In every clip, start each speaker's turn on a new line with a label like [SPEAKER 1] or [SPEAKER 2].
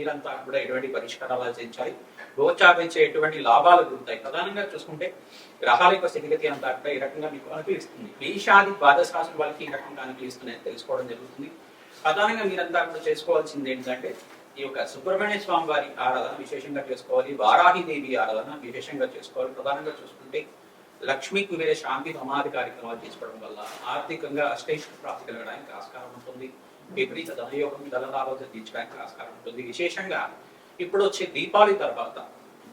[SPEAKER 1] మీరంతా కూడా ఎటువంటి పరిష్కారాలు ఆచరించాలి గోచారించే ఎటువంటి లాభాలు గురుతాయి ప్రధానంగా చూసుకుంటే గ్రహాల యొక్క స్థితిగతి అంతా కూడా ఈ రకంగా మీకు అనుకూలిస్తుంది మేషాది ద్వాదశ వాళ్ళకి ఈ రకంగా అనుకూలిస్తుంది తెలుసుకోవడం జరుగుతుంది. ప్రధానంగా మీరంతా కూడా చేసుకోవాల్సింది ఏంటంటే ఈ యొక్క సుబ్రహ్మణ్య స్వామి వారి ఆరాధన విశేషంగా చేసుకోవాలి. వారాహిదేవి ఆరాధన విశేషంగా చేసుకోవాలి. ప్రధానంగా చూసుకుంటే లక్ష్మీ కుబేర శాంతి సమాధి కార్యక్రమాలు చేసుకోవడం వల్ల ఆర్థికంగా అష్టైష్ ప్రాప్తి కలగడానికి ఆస్కారం ఉంటుంది. విపరీత ధనయోగం ధనలాభం తీర్చడానికి ఆస్కారం ఉంటుంది. విశేషంగా ఇప్పుడు వచ్చే దీపావళి తర్వాత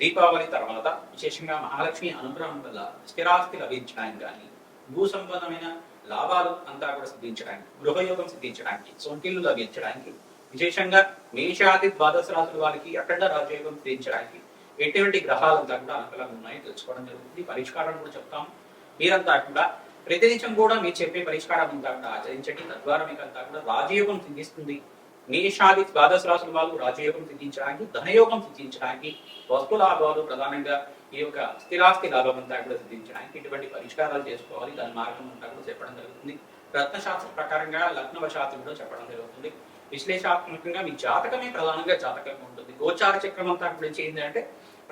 [SPEAKER 1] దీపావళి తర్వాత విశేషంగా మహాలక్ష్మి అనుగ్రహం వల్ల స్థిరాస్తి లభించడానికి కానీ భూ సంబంధమైన లాభాలు అంతా కూడా సిద్ధించడానికి గృహయోగం సిద్ధించడానికి సొంటిల్లు లభించడానికి విశేషంగా మేషాది ద్వాదశ రాశుల వారికి అఖండ రాజయోగం సిద్ధించడానికి ఎటువంటి గ్రహాలు అంతా కూడా అనుకూలంగా ఉన్నాయో తెలుసుకోవడం జరుగుతుంది. పరిష్కారం కూడా చెప్తాం మీరంతా కూడా ప్రతి ప్రతినిత్యం కూడా మీరు చెప్పే పరిష్కారం అంతా కూడా ఆచరించండి. తద్వారా మీకు అంతా కూడా రాజయోగం సిద్ధిస్తుంది. మేషాది ద్వాదశ రాసుల వాళ్ళు రాజయోగం సిద్ధించడానికి ధనయోగం సిద్ధించడానికి వస్తు లాభాలు ప్రధానంగా ఈ యొక్క స్థిరాస్తి లాభం అంతా కూడా సిద్ధించడానికి ఇటువంటి పరిష్కారాలు చేసుకోవాలి. దాని మార్గం అంతా కూడా చెప్పడం జరుగుతుంది. రత్నశాస్త్ర ప్రకారంగా లగ్నవశాస్త్రం కూడా చెప్పడం జరుగుతుంది. విశ్లేషాత్మకంగా మీ జాతకమే ప్రధానంగా జాతకంగా ఉంటుంది. గోచార చక్రం అంతా గురించి ఏంటంటే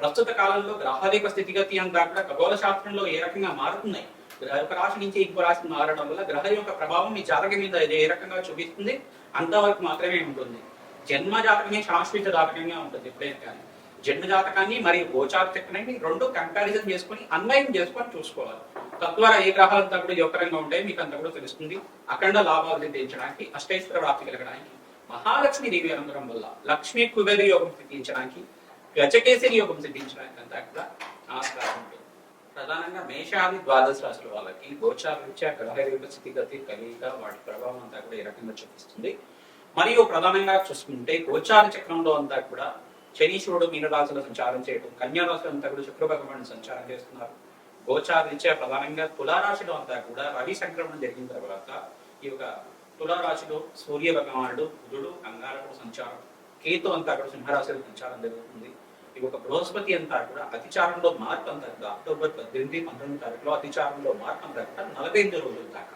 [SPEAKER 1] ప్రస్తుత కాలంలో గ్రహాల యొక్క స్థితిగతి అంతా కూడా ఖగోళ శాస్త్రంలో ఏ రకంగా మారుతున్నాయి? ఒక రాశి నుంచి ఇంకో రాశికి మారడం వల్ల గ్రహ యొక్క ప్రభావం మీ జాతకం మీద ఏ రకంగా చూపిస్తుంది? అంతవరకు మాత్రమే ఉంటుంది. జన్మ జాతకమే శాశ్వత జాతకంగా ఉంటుంది ఎప్పుడైనా కానీ. జన్మ జాతకాన్ని మరియు గోచార చక్రాన్ని రెండు కంపారిజన్ చేసుకొని అన్వయం చేసుకొని చూసుకోవాలి. తద్వారా ఏ గ్రహాలంతా కూడా యోగకరంగా ఉంటాయి మీకు అంతా కూడా తెలుస్తుంది. అఖండ లాభాలు సిద్ధించడానికి అష్టైశ్వర ప్రాప్తి కలగడానికి మహాలక్ష్మి దేవి అనుగ్రహం వల్ల లక్ష్మీ కుబేరి యోగం సిద్ధించడానికి గజకేసరి యోగం సిద్ధించడానికి అంతా కూడా ఆస్కారం ప్రధానంగా మేషాది ద్వాదశ రాశుల వాళ్ళకి గోచార రీత్యా గ్రహ స్థితిగతి కలిగిక వాటి ప్రభావం అంతా కూడా ఈ రకంగా చూపిస్తుంది. మరియు ప్రధానంగా చూసుకుంటే గోచార చక్రంలో అంతా కూడా శనీశ్వరుడు మీనరాశులు సంచారం చేయడం కన్యారాశులు అంతా కూడా శుక్ర భగవానుడు సంచారం చేస్తున్నారు. గోచార రీత్యా ప్రధానంగా తులారాశిలో అంతా కూడా రవి సంక్రమణం జరిగిన తర్వాత ఈ యొక్క తులారాశిలో సూర్య భగవానుడు బుధుడు అంగారకుడు సంచారం కేతు అంతా కూడా సింహరాశిలో సంచారం జరుగుతుంది. ఒక బృహస్పతి అంతా కూడా అతిచారంలో మార్పు అంతా కూడా అక్టోబర్ పద్దెనిమిది పంతొమ్మిది తారీఖులో అతిచారంలో మార్పు అంతా కూడా నలభై ఎనిమిది రోజుల దాకా.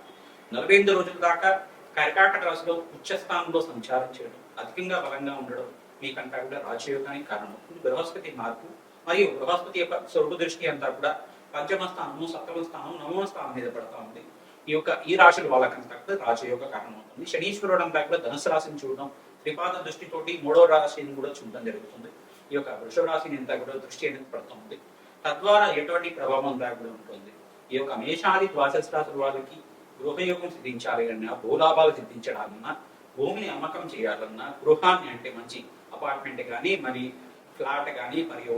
[SPEAKER 1] నలభై ఎనిమిది రోజుల దాకా కర్కాటక రాశిలో ఉచ్చ స్థానంలో సంచారం చేయడం అధికంగా బలంగా ఉండడం మీకంతా కూడా రాజయోగానికి కారణం. బృహస్పతి మార్పు మరియు బృహస్పతి యొక్క స్వర్గ దృష్టి అంతా కూడా పంచమ స్థానము సప్తమ స్థానం నవమ స్థానం మీద పడతా ఉంది. ఈ యొక్క ఈ రాశుల వాళ్ళకంతా కూడా రాజయోగ కారణమవుతుంది. శనీశ్వరుడు అంతా కూడా ధనుసు రాశిని చూడడం త్రిపాద దృష్టితోటి మూడో రాశిని కూడా చూడడం జరుగుతుంది. ఈ యొక్క వృషభ రాశిని అంతా కూడా దృష్టి అనేది పడుతుంది తద్వారా ఎటువంటి ప్రభావం లేకుండా ఉంటుంది. ఈ యొక్క మేషాది ద్వాదశ రాశుల వాళ్ళకి గృహయోగం సిద్ధించాలి అన్నా భూలాభాలు సిద్ధించడాలన్నా భూమిని అమ్మకం చేయాలన్నా గృహాన్ని అంటే మంచి అపార్ట్మెంట్ కానీ మరి ఫ్లాట్ కానీ మరియు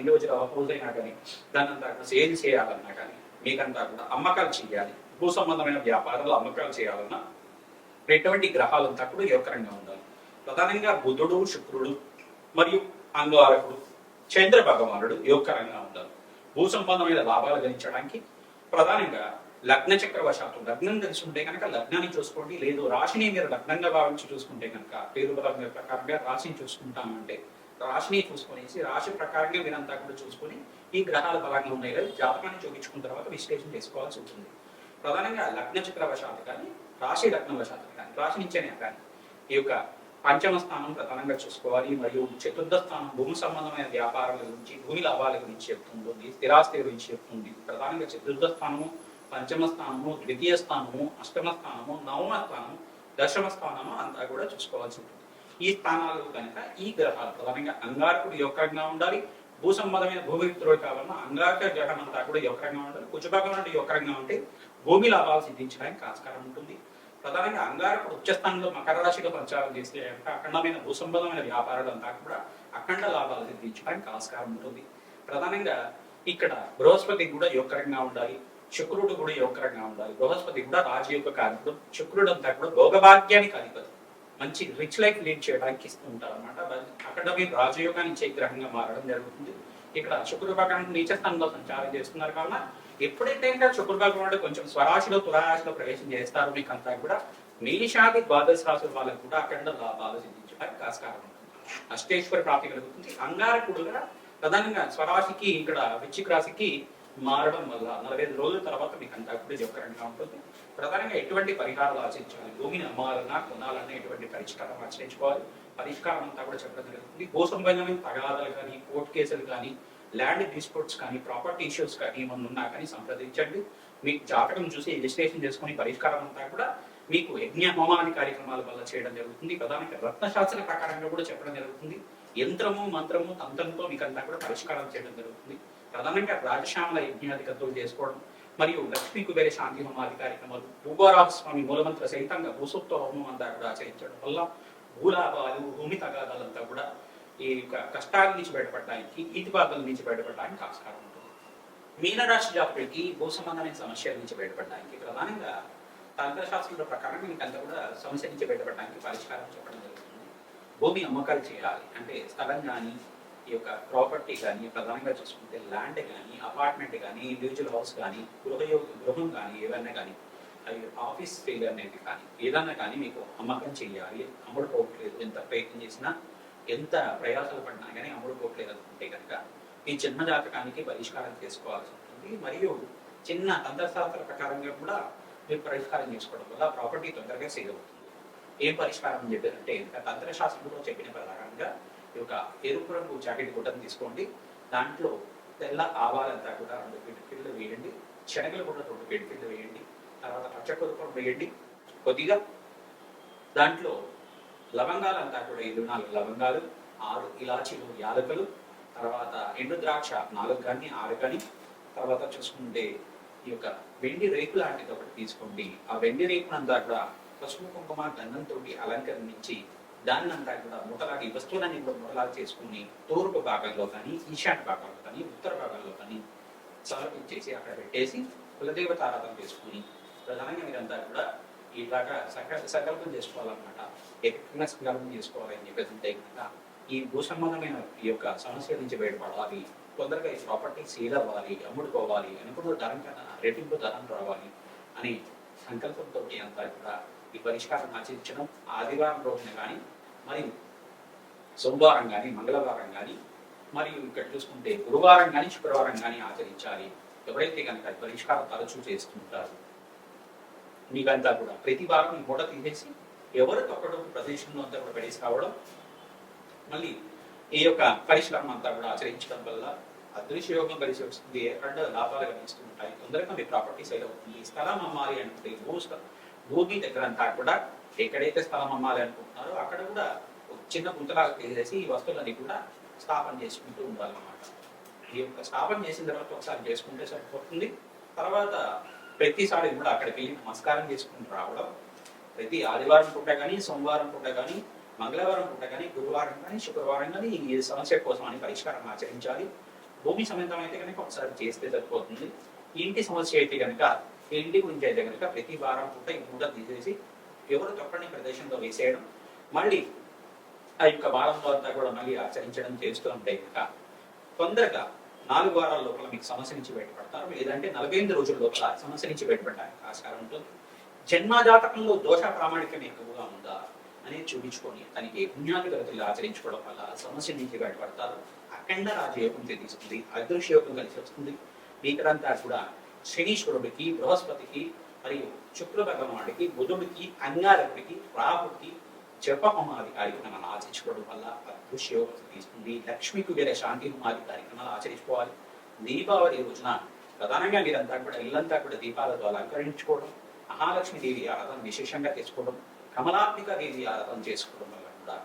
[SPEAKER 1] ఇండివిజువల్ హౌస్ అయినా కానీ దాన్ని అంతా కూడా సేల్ చేయాలన్నా కానీ మీకంతా కూడా అమ్మకాలు చేయాలి. భూ సంబంధమైన వ్యాపారాలు అమ్మకాలు చేయాలన్నా ఎటువంటి గ్రహాలంతా కూడా యోగకరంగా ఉండాలి. ప్రధానంగా బుధుడు శుక్రుడు మరియు అంగారకుడు చంద్ర భగవానుడు యోగకరంగా ఉన్నారు భూ సంబంధమైన లాభాలు గణించడానికి ప్రధానంగా లగ్న చక్రవశాత్తు లగ్నం తెలిసి ఉంటే కనుక లగ్నాన్ని చూసుకోండి. లేదు రాశిని మీరు లగ్నంగా భావించి చూసుకుంటే కనుక పేరు బలం ప్రకారంగా రాశిని చూసుకుంటామంటే రాశిని చూసుకొనేసి రాశి ప్రకారంగా మీరంతా కూడా చూసుకొని ఈ గ్రహాలు బలంగా ఉన్నాయి కదా జాతకాన్ని చూపించుకున్న తర్వాత విశ్లేషణ చేసుకోవాల్సి ఉంటుంది. ప్రధానంగా లగ్న చక్రవశాత్తు కానీ రాశి లగ్నవశాత్తు కానీ రాశి నుంచేనే కానీ ఈ యొక్క పంచమ స్థానం ప్రధానంగా చూసుకోవాలి మరియు చతుర్థ స్థానం భూమి సంబంధమైన వ్యాపారాల గురించి భూమి లాభాల గురించి చెప్తుంది స్థిరాస్తి గురించి చెప్తుంది. ప్రధానంగా చతుర్థ స్థానము పంచమ స్థానము ద్వితీయ స్థానము అష్టమ స్థానము నవమ స్థానము దశమ స్థానము అంతా కూడా చూసుకోవాల్సి ఉంటుంది. ఈ స్థానాలు కనుక ఈ గ్రహాలు ప్రధానంగా అంగారకుడు యొక్కరంగా ఉండాలి భూ సంబంధమైన భూమి భూమిత్రుడు కావాలన్నా అంగారక గ్రహం అంతా కూడా యొక్కరంగా ఉండాలి కుజభగవానుడు యొక్కరంగా ఉంటే భూమి లాభాలు సిద్ధించడానికి ఆస్కారం ఉంటుంది. ప్రధానంగా అంగారకుడు ఉచ్చస్థానంలో మకర రాశిలో ప్రచారం చేస్తే అఖండమైన భూసంబంధమైన వ్యాపారాలు అంతా కూడా అఖండ లాభాలు సిద్ధించడానికి ఆస్కారం ఉంటుంది. ప్రధానంగా ఇక్కడ బృహస్పతి కూడా యోగకరంగా ఉండాలి. శుక్రుడు కూడా యోగకరంగా ఉండాలి. బృహస్పతి కూడా రాజయోగ కారకుడు శుక్రుడు అంతా కూడా భోగభాగ్యానికి అధిపతి. మంచి రిచ్ లైఫ్ లీడ్ చేయడానికి ఇస్తూ ఉంటారు అనమాట అక్కడ మీరు రాజయోగాన్ని ఇచ్చే గ్రహంగా మారడం జరుగుతుంది. ఇక్కడ శుక్రుడు పక్కన నీచ స్థానంలో సంచారం చేస్తున్నారు కావున ఎప్పుడైతే ఇంకా శుక్ర భగవానుడు కొంచెం స్వరాశిలో తులారాశిలో ప్రవేశం చేస్తారో మీకు అంతా కూడా మేషాది ద్వాదశ రాశుల వాళ్ళకు కూడా అఖండ లాభాలు సిద్ధించడానికి ఆస్కారం ఉంటుంది. అష్టేశ్వర ప్రాప్తి కలుగుతుంది. అంగారకుడుగా ప్రధానంగా స్వరాశికి ఇక్కడ వృచ్చిక రాశికి మారడం వల్ల నలభై ఐదు రోజుల తర్వాత మీకు అంతా కూడా జోకరంగా ఉంటుంది. ప్రధానంగా ఎటువంటి పరిహారాలు ఆచరించాలి? భూమిని అమ్మాలన్నా కొనాలన్నా ఎటువంటి పరిష్కారం ఆచరించుకోవాలి? పరిష్కారం అంతా కూడా చెప్పడం జరుగుతుంది. భూ సంబంధమైన తగాదాలు కానీ కోర్టు కేసులు కానీ ల్యాండ్ డిస్ప్యూట్స్ కానీ ప్రాపర్టీ ఇష్యూస్ కానీ ఏమన్నా ఉన్నా కానీ సంప్రదించండి. మీకు జాతకం చూసి రిజిస్ట్రేషన్ చేసుకుని పరిష్కారం అంతా కూడా మీకు యజ్ఞ హోమాది కార్యక్రమాల వల్ల చేయడం జరుగుతుంది. ప్రధానంగా రత్నశాస్త్ర ప్రకారంగా కూడా చెప్పడం జరుగుతుంది. యంత్రము మంత్రము తంత్రంతో మీకు అంతా కూడా పరిష్కారం చేయడం జరుగుతుంది. ప్రధానంగా రాజశ్యామల యజ్ఞాధికతులు చేసుకోవడం మరియు లక్ష్మీ కుబేర శాంతి హోమాది కార్యక్రమాలు భూగోరాహ స్వామి మూలమంత్ర సహితంగా భూసూక్త హోమం అంతా కూడా ఆచరించడం వల్ల భూలాభాలు భూమి తగాదాలంతా కూడా ఈ యొక్క కష్టాల నుంచి బయటపడడానికి ఈతిబాధల నుంచి బయటపడడానికి ఆస్కారం ఉంటుంది. మీనరాశి జాతకుడికి భూ సంబంధమైన సమస్యల నుంచి బయటపడడానికి ప్రధానంగా తంత్రశాస్త్రుల ప్రకారం మీకంతా కూడా సమస్య నుంచి బయటపడడానికి పరిష్కారం చెప్పడం జరుగుతుంది. భూమి అమ్మకాలు చేయాలి. అంటే స్థలం కానీ ఈ యొక్క ప్రాపర్టీ కానీ ప్రధానంగా చూసుకుంటే ల్యాండ్ కానీ అపార్ట్మెంట్ కానీ ఇండివిజువల్ హౌస్ కానీ గృహయోగ గృహం కానీ ఏదైనా కానీ అవి ఆఫీస్ ఫీల్ అనేది కానీ ఏదైనా కానీ మీకు అమ్మకం చేయాలి. అమ్ముడుకోవట్లేదు ఎంత ప్రయత్నం చేసినా ఎంత ప్రయాసాలు పడినా కానీ అమ్ముడుకోవట్లేదు అనుకుంటే కనుక ఈ చిన్న జాతకానికి పరిష్కారం చేసుకోవాల్సి ఉంటుంది. మరియు చిన్న తంత్రశాస్త్ర ప్రకారంగా కూడా మీరు పరిష్కారం చేసుకోవడం వల్ల ప్రాపర్టీ తొందరగా సేల్ అవుతుంది. ఏం పరిష్కారం అని చెప్పారంటే తంత్రశాస్త్రంలో చెప్పిన ప్రకారంగా ఈ యొక్క ఎరుపు రంగు జాకెట్ గుడ్డను తీసుకోండి. దాంట్లో తెల్ల ఆవాలంతా కూడా రెండు పిడికిళ్ళు వేయండి. శనగలు కూడా రెండు పిడికిళ్ళు వేయండి. తర్వాత పచ్చకొరపం వేయండి. కొద్దిగా దాంట్లో లవంగాలంతా కూడా ఐదు నాలుగు లవంగాలు ఆరు ఇలాచీలు యాలకులు తర్వాత ఎండు ద్రాక్ష నాలుగు కానీ ఆరు కానీ తర్వాత చూసుకుంటే ఈ యొక్క వెండి రేకు లాంటిది ఒకటి తీసుకోండి. ఆ వెండి రేకునంతా కూడా పసుపు కుంకుమ గంధంతో అలంకరించి దాన్నంతా కూడా ముఠలాగి వస్తువులన్నీ కూడా ముఠలాగి చేసుకుని తూర్పు భాగంలో కానీ ఈశాన్య భాగంలో కానీ ఉత్తర భాగంలో కానీ సమర్పించేసి అక్కడ పెట్టేసి కులదేవత ఆరాధన చేసుకుని ప్రధానంగా మీరంతా కూడా ఇలాగా సక సంకల్పం చేసుకోవాలన్నమాట. ఎక్కడ సంకల్పం చేసుకోవాలని చెప్పేసి ఉంటే కనుక ఈ భూ సంబంధమైన ఈ యొక్క సమస్య నుంచి బయటపడాలి తొందరగా ఈ ప్రాపర్టీ సేల్ అవ్వాలి అమ్ముడుకోవాలి అనుకున్న ధరం కన్నా రెట్టింపు ధరం రావాలి అని సంకల్పంతో అంతా కూడా ఈ పరిష్కారం ఆచరించడం ఆదివారం రోజున కానీ మరియు సోమవారం కానీ మంగళవారం కానీ మరియు ఇక్కడ చూసుకుంటే గురువారం కానీ శుక్రవారం కానీ ఆచరించాలి. ఎవరైతే కనుక పరిష్కారం తరచూ చేస్తుంటారు మీకంతా కూడా ప్రతి వారం మూట తీసేసి ఎవరికొకడు ప్రదేశంలో అంతా కూడా పడేసి కావడం మళ్ళీ ఈ యొక్క పరిశ్రమ అంతా కూడా ఆచరించడం వల్ల అదృశ్య యోగం కలిసి వస్తుంది. ఎక్కడ లాభాలు కలిగిస్తూ ఉంటాయి. తొందరగా మీ ప్రాపర్టీ సైడ్ అవుతుంది. స్థలం అమ్మాలి అంటే భూస్థ భూమి దగ్గర అంతా కూడా ఎక్కడైతే స్థలం అమ్మాలి అనుకుంటున్నారో అక్కడ కూడా చిన్న గుంతలాగా తీసేసి ఈ వస్తువులన్నీ కూడా స్థాపన చేసుకుంటూ ఉండాలన్నమాట. ఈ యొక్క స్థాపన చేసిన తర్వాత ఒకసారి చేసుకుంటే సరిపోతుంది. తర్వాత ప్రతిసారి కూడా అక్కడికి వెళ్ళి నమస్కారం చేసుకుని రావడం ప్రతి ఆదివారం పూట కానీ సోమవారం పూట కానీ మంగళవారం పూట కానీ గురువారం కానీ శుక్రవారం కానీ ఈ సమస్య కోసం అని పరిష్కారం ఆచరించాలి. భూమి సమేతం అయితే కనుక ఒకసారి చేస్తే సరిపోతుంది. ఇంటి సమస్య అయితే కనుక ఇంటి గురించి అయితే కనుక ప్రతి వారం పూట ఈ మూట తీసేసి ఎవరు తొక్కని ప్రదేశంలో వేసేయడం మళ్ళీ ఆ యొక్క వారంలో అంతా కూడా మళ్ళీ ఆచరించడం చేస్తూ ఉంటే కనుక తొందరగా నాలుగు వారాల లోపల మీకు సమస్య నుంచి బయటపడతారు. లేదంటే నలభై ఎనిమిది రోజుల లోపల సమస్య నుంచి బయటపడడానికి ఆస్కారం ఉంటుంది. జన్మజాతకంలో దోష ప్రామాణికం ఎక్కువగా ఉందా అనేది చూపించుకొని తనకి పుణ్యాలు గతులు ఆచరించుకోవడం వల్ల సమస్య నుంచి బయటపడతారు. అఖండ రాజయోగం తెలుస్తుంది అదృశ్య యోగం కలిసి వస్తుంది. మీకరంతా కూడా శనీశ్వరుడికి బృహస్పతికి మరియు శుక్ర భగవానుడికి బుధుడికి అంగారకుడికి రాహుడికి జప హోమాది కార్యక్రమాలు ఆచరించుకోవడం వల్ల అదృశ్య యోగం తీసుకుంది లక్ష్మీ కుబేర శాంతి హోమాది కార్యక్రమాలు ఆచరించుకోవాలి. దీపావళి రోజున ప్రధానంగా మీరంతా కూడా ఇల్లంతా కూడా దీపాలతో అలంకరించుకోవడం మహాలక్ష్మి దేవి ఆరాధన విశేషంగా చేసుకోవడం కమలాత్మిక దేవి ఆరాధన చేసుకోవడం వల్ల కూడా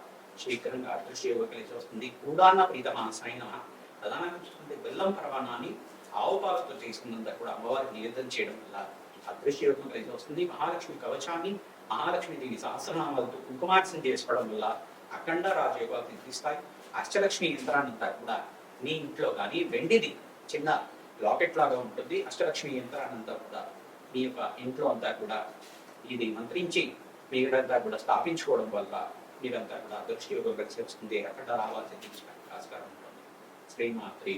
[SPEAKER 1] శీఘ్రంగా అదృష్టి యోగం కలిసి వస్తుంది. కూడాన్న ప్రీతమ సైన ప్రధానంగా చూసుకుంటే బెల్లం పరమాణాన్ని ఆవు పాలతో చేసుకున్నంత కూడా అమ్మవారికి నివేదన చేయడం వల్ల అదృష్టి యోగం కలిసి వస్తుంది. మహాలక్ష్మి కవచాన్ని మహాలక్ష్మీదేవి సహస్రనామాలతో కుంకుమార్చన చేసుకోవడం వల్ల అఖండ రాజయోగాలు తీస్తాయి అష్టలక్ష్మి యంత్రాన్నంతా కూడా మీ ఇంట్లో కానీ వెండిది చిన్న లాకెట్ లాగా ఉంటుంది. అష్టలక్ష్మి యంత్రాన్నంతా కూడా మీ యొక్క ఇంట్లో అంతా కూడా ఇది మంత్రించి మీరంతా కూడా స్థాపించుకోవడం వల్ల మీరంతా కూడా దృష్టి యోగం కలిసి అక్కడ రావాల్సి ఆస్కారం ఉంటుంది. శ్రీమాత్రి